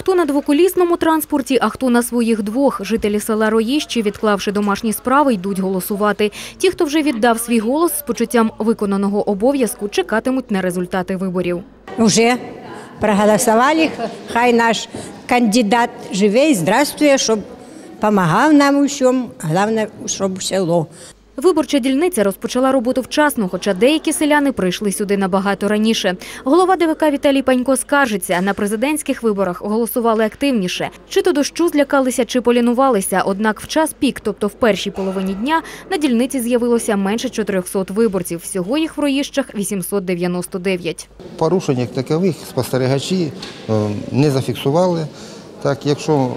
Хто на двоколісному транспорті, а хто на своїх двох. Жителі села Роїщі, відклавши домашні справи, йдуть голосувати. Ті, хто вже віддав свій голос з почуттям виконаного обов'язку, чекатимуть на результати виборів. Уже проголосовали, хай наш кандидат живе і здравствує, щоб допомагав нам у всьому, головне, щоб село. Виборча дільниця розпочала роботу вчасно, хоча деякі селяни прийшли сюди набагато раніше. Голова ДВК Віталій Панько скаржиться, на президентських виборах голосували активніше. Чи то дощу злякалися, чи полінувалися. Однак в час пік, тобто в першій половині дня, на дільниці з'явилося менше 400 виборців. Всього їх в Роїщах 899. Порушень як такових спостерігачі е, не зафіксували. Так, якщо м,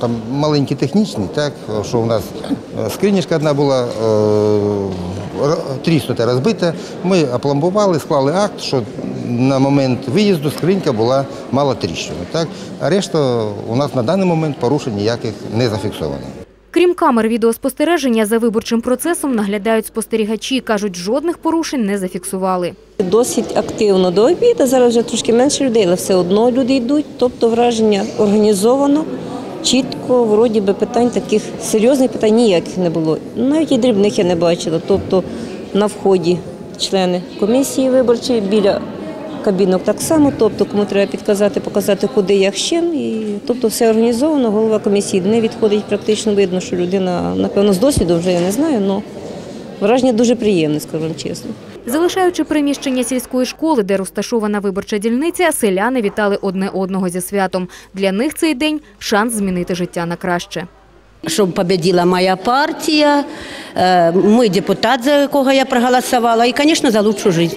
там маленькі технічні, так, що у нас е, скринішка одна була е, тріснута, розбита, ми опломбували, склали акт, що на момент виїзду скринька була мало тріщина. Так, а решта у нас на даний момент порушень ніяких не зафіксовано. Крім камер відеоспостереження, за виборчим процесом наглядають спостерігачі. Кажуть, жодних порушень не зафіксували. Досить активно до обіду. Зараз вже трошки менше людей, але все одно люди йдуть. Тобто враження організовано, чітко, вроді би питань таких серйозних питань ніяких не було. Навіть і дрібних я не бачила. Тобто на вході члени комісії виборчої біля кабінок так само. Тобто, кому треба підказати, показати, куди як з. І тобто все організовано. Голова комісії не відходить. Практично видно, що людина, напевно, з досвіду вже я не знаю, але враження дуже приємне, скажу вам чесно. Залишаючи приміщення сільської школи, де розташована виборча дільниця, селяни вітали одне одного зі святом. Для них цей день шанс змінити життя на краще. щоб победила моя партія, е, мій депутат, за якого я проголосувала, і, звісно, за лучшу життя.